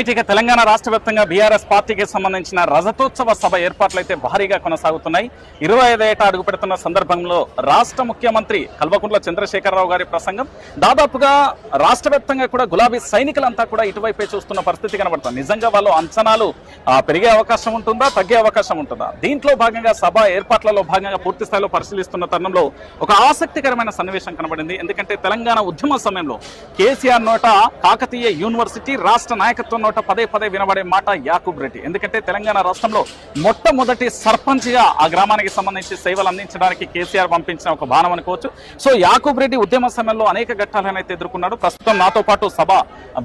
Right ఇక తెలంగాణ రాష్ట్ర వ్యాప్తంగా బీఆర్ఎస్ పార్టీకి సంబంధించిన రజతోత్సవ సభ ఏర్పాట్లు అయితే భారీగా కొనసాగుతున్నాయి. ఇరవై ఐదు ఏటా అడుగు పెడుతున్న సందర్భంలో రాష్ట్ర ముఖ్యమంత్రి కల్వకుంట్ల చంద్రశేఖరరావు గారి ప్రసంగం. దాదాపుగా రాష్ట్ర కూడా గులాబీ సైనికులంతా కూడా ఇటువైపే చూస్తున్న పరిస్థితి కనబడుతుంది. నిజంగా వాళ్ళు అంచనాలు పెరిగే అవకాశం ఉంటుందా తగ్గే అవకాశం ఉంటుందా? దీంట్లో భాగంగా సభ ఏర్పాట్లలో భాగంగా పూర్తి స్థాయిలో పరిశీలిస్తున్న తరుణంలో ఒక ఆసక్తికరమైన సన్నివేశం కనబడింది. ఎందుకంటే తెలంగాణ ఉద్యమ సమయంలో కేసీఆర్ నోట కాకతీయ యూనివర్సిటీ రాష్ట్ర నాయకత్వం నోట పదే పదే వినబడే మాట యాకూబ్ రెడ్డి. ఎందుకంటే తెలంగాణ రాష్ట్రంలో మొట్టమొదటి సర్పంచ్గా ఆ గ్రామానికి సంబంధించి సేవలు అందించడానికి కేసీఆర్ పంపించిన ఒక బాణం అనుకోవచ్చు. సో యాకూబ్ రెడ్డి ఉద్యమ సమయంలో అనేక ఘట్టాలను అయితే ఎదుర్కొన్నాడు. ప్రస్తుతం నాతో పాటు సభ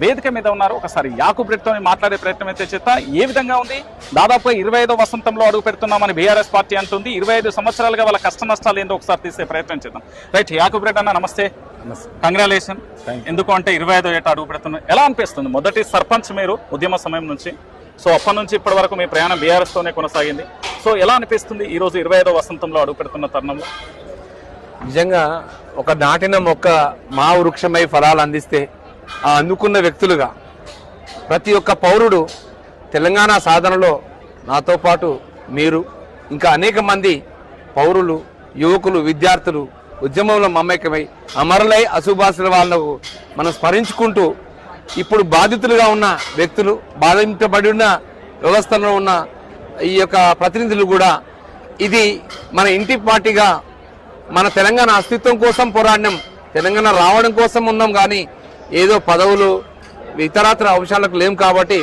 వేదిక మీద ఉన్నారు. ఒకసారి యాకూబ్ రెడ్డితో మాట్లాడే ప్రయత్నం అయితే చేస్తా. ఏ విధంగా ఉంది? దాదాపు ఇరవై ఐదో వసంతంలో అడుగు పెడుతున్నామని బీఆర్ఎస్ పార్టీ అంటుంది. ఇరవై ఐదు సంవత్సరాలుగా వాళ్ళ కష్ట నష్టాలు ఏందో ఒకసారి తీసే ప్రయత్నం చేద్దాం. రైట్ యాకూబ్ రెడ్డి అన్న నమస్తే. కంగ్రాలేషన్ ఎందుకు అంటే ఇరవై ఐదో ఏట అడుగు పెడుతున్నారు ఎలా అనిపిస్తుంది? మొదటి సర్పంచ్ మీరు ఉద్యమ సమయం నుంచి. సో అప్పటి నుంచి ఇప్పటి వరకు మీ ప్రయాణం బీఆర్ఎస్ తోనే కొనసాగింది. సో ఎలా అనిపిస్తుంది ఈ రోజు ఇరవై ఐదో వసంతంలో అడుగు పెడుతున్న తరుణంలో? నిజంగా ఒక నాటిన మొక్క మా వృక్షమై ఫలాలు అందిస్తే ఆ అందుకున్న వ్యక్తులుగా ప్రతి ఒక్క పౌరుడు తెలంగాణ సాధనలో నాతో పాటు మీరు ఇంకా అనేక మంది పౌరులు యువకులు విద్యార్థులు ఉద్యమంలో మమేకమై అమరులై అశుభాసుల వాళ్ళకు మనం స్మరించుకుంటూ ఇప్పుడు బాధితులుగా ఉన్న వ్యక్తులు బాధింపబడి ఉన్న వ్యవస్థలో ఉన్న ఈ యొక్క ప్రతినిధులు కూడా ఇది మన ఇంటి పార్టీగా మన తెలంగాణ అస్తిత్వం కోసం పోరాడినాం తెలంగాణ రావడం కోసం ఉన్నాం కానీ ఏదో పదవులు ఇతరాతర అంశాలకు లేం కాబట్టి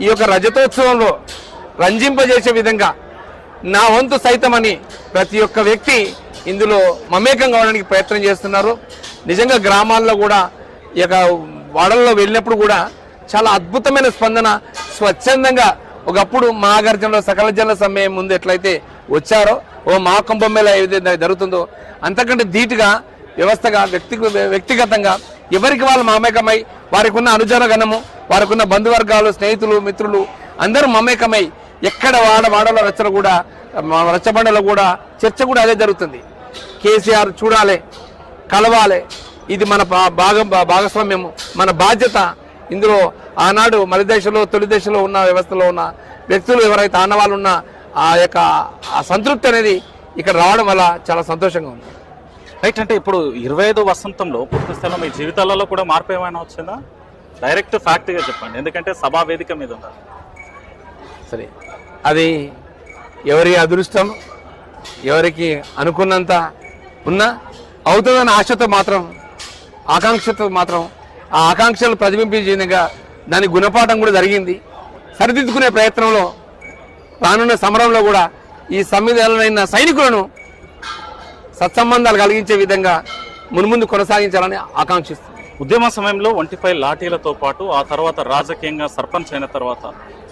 ఈ యొక్క రజతోత్సవంలో రంజింపజేసే విధంగా నా వంతు సైతమని ప్రతి ఒక్క వ్యక్తి ఇందులో మమేకం కావడానికి ప్రయత్నం చేస్తున్నారు. నిజంగా గ్రామాల్లో కూడా ఈ యొక్క వాడల్లో వెళ్ళినప్పుడు కూడా చాలా అద్భుతమైన స్పందన స్వచ్ఛందంగా ఒకప్పుడు మహాగర్జనలో సకల జన సమయం ముందు ఎట్లయితే వచ్చారో ఓ మహాకుంభం మేళ ఏ జరుగుతుందో అంతకంటే ధీటుగా వ్యవస్థగా వ్యక్తి వ్యక్తిగతంగా ఎవరికి వాళ్ళు మమేకమై వారికి ఉన్న అనుజన గణము వారికి ఉన్న బంధువర్గాలు స్నేహితులు మిత్రులు అందరూ మమేకమై ఎక్కడ వాడ వాడలో రచన కూడా మా రచ్చబండలో కూడా చర్చ కూడా అదే జరుగుతుంది. కేసీఆర్ చూడాలి కలవాలి. ఇది మన భాగం భాగస్వామ్యము. మన బాధ్యత. ఇందులో ఆనాడు మలి దశలో తొలి దశలో ఉన్న వ్యవస్థలో ఉన్న వ్యక్తులు ఎవరైతే ఆనవాళ్ళు ఉన్న ఆ యొక్క ఆ సంతృప్తి అనేది ఇక్కడ రావడం వల్ల చాలా సంతోషంగా ఉంది. రైట్ అంటే ఇప్పుడు ఇరవై ఐదో వసంతంలో పూర్తి స్థాయిలో మీ జీవితాలలో కూడా మార్పు ఏమైనా వచ్చిందా? డైరెక్ట్ ఫ్యాక్ట్గా చెప్పండి. ఎందుకంటే సభా వేదిక మీద ఉన్నారు సరే. అది ఎవరి అదృష్టం? ఎవరికి అనుకున్నంత ఉన్నా అవుతుందన్న ఆశతో మాత్రం ఆకాంక్షతో మాత్రం ఆ ఆకాంక్షలు ప్రతిబింబించేందుగా దాని గుణపాఠం కూడా జరిగింది. సరిదిద్దుకునే ప్రయత్నంలో రానున్న సమరంలో కూడా ఈ సమ్మిధాలైన సైనికులను సత్సంబంధాలు కలిగించే విధంగా మున్ముందు కొనసాగించాలని ఆకాంక్షిస్తుంది ఉద్యమ సమయంలో ఒంటిపై లాఠీలతో పాటు ఆ తర్వాత రాజకీయంగా సర్పంచ్ అయిన తర్వాత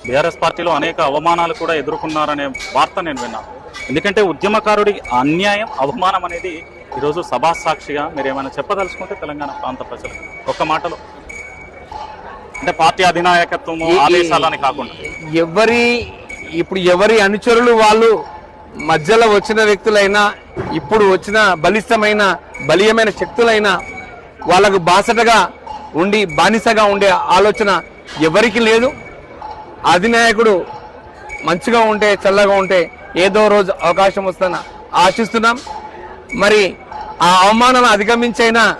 బీఆర్ఎస్ పార్టీలో అనేక అవమానాలు కూడా ఎదుర్కొన్నారనే వార్త నేను విన్నాను. ఎందుకంటే ఉద్యమకారుడి అన్యాయం అవమానం అనేది ఈరోజు సభా సాక్షిగా మీరు ఏమైనా చెప్పదలుచుకుంటే తెలంగాణ ప్రాంత ప్రజలు ఒక్క మాటలో. అంటే పార్టీ ఈ- ఆదేశాలని కాకుండా. ఎవరి ఇప్పుడు ఎవరి అనుచరులు వాళ్ళు మధ్యలో వచ్చిన వ్యక్తులైనా ఇప్పుడు వచ్చిన బలిష్టమైన బలీయమైన శక్తులైనా వాళ్ళకు బాసటగా ఉండి బానిసగా ఉండే ఆలోచన ఎవరికి లేదు. అధినాయకుడు మంచిగా ఉంటే చల్లగా ఉంటే ఏదో రోజు అవకాశం వస్తుందని ఆశిస్తున్నాం. మరి ఆ అవమానాలను అధిగమించైనా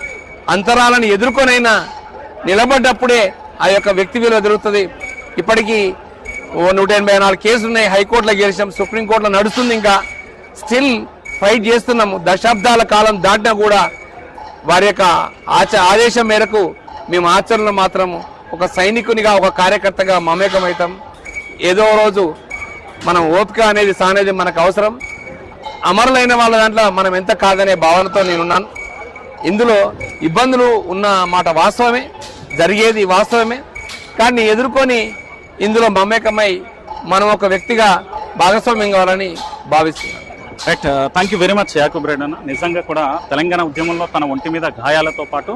అంతరాలను ఎదుర్కొనైనా నిలబడ్డప్పుడే ఆ యొక్క వ్యక్తి విలువ జరుగుతుంది ఇప్పటికీ ఓ నూట ఎనభై నాలుగు కేసులు ఉన్నాయి. హైకోర్టులో గెలిచాం సుప్రీంకోర్టులో నడుస్తుంది ఇంకా. స్టిల్ ఫైట్ చేస్తున్నాము. దశాబ్దాల కాలం దాటినా కూడా వారి యొక్క ఆచ ఆదేశం మేరకు మేము ఆచరణలో మాత్రము ఒక సైనికునిగా ఒక కార్యకర్తగా మమేకమవుతాం. ఏదో రోజు మనం ఓపిక అనేది సానేది మనకు అవసరం. అమరులైన వాళ్ళ దాంట్లో మనం ఎంత కాదనే భావనతో నేనున్నాను. ఇందులో ఇబ్బందులు ఉన్న మాట వాస్తవమే జరిగేది వాస్తవమే. కానీ ఎదుర్కొని ఇందులో మమేకమై మనం ఒక వ్యక్తిగా భాగస్వామ్యం కావాలని భావిస్తున్నాను. Right thank you very much Yakub Reddy అన్న నిజంగా కూడా తెలంగాణ ఉద్యమంలో తన ఒంటి మీద గాయాలతో పాటు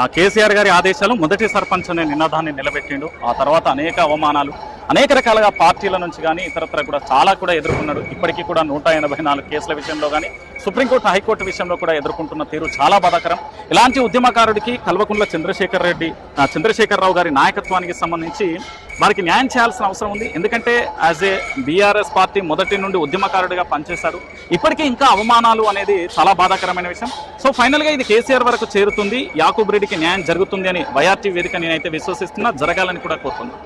ఆ కేసీఆర్ గారి ఆదేశాలు మొదటి సర్పంచ్ అనే నినాదాన్ని నిలబెట్టిండు. ఆ తర్వాత అనేక అవమానాలు అనేక రకాలుగా పార్టీల నుంచి కానీ ఇతరత్ర కూడా చాలా కూడా ఎదుర్కొన్నాడు. ఇప్పటికీ కూడా నూట ఎనభై నాలుగు కేసుల విషయంలో కానీ సుప్రీంకోర్టు హైకోర్టు విషయంలో కూడా ఎదుర్కొంటున్న తీరు చాలా బాధాకరం. ఇలాంటి ఉద్యమకారుడికి కల్వకుంట్ల చంద్రశేఖర్ రెడ్డి చంద్రశేఖరరావు గారి నాయకత్వానికి సంబంధించి వారికి న్యాయం చేయాల్సిన అవసరం ఉంది. ఎందుకంటే యాజ్ ఏ బీఆర్ఎస్ పార్టీ మొదటి నుండి ఉద్యమకారుడిగా పనిచేశారు ఇప్పటికీ ఇంకా అవమానాలు అనేది చాలా బాధాకరమైన విషయం. సో ఫైనల్గా ఇది కేసీఆర్ వరకు చేరుతుంది. యాకూబ్ రెడ్డికి న్యాయం జరుగుతుంది అని వైఆర్టీ వేదిక నేనైతే విశ్వసిస్తున్నా. జరగాలని కూడా కోరుతున్నాను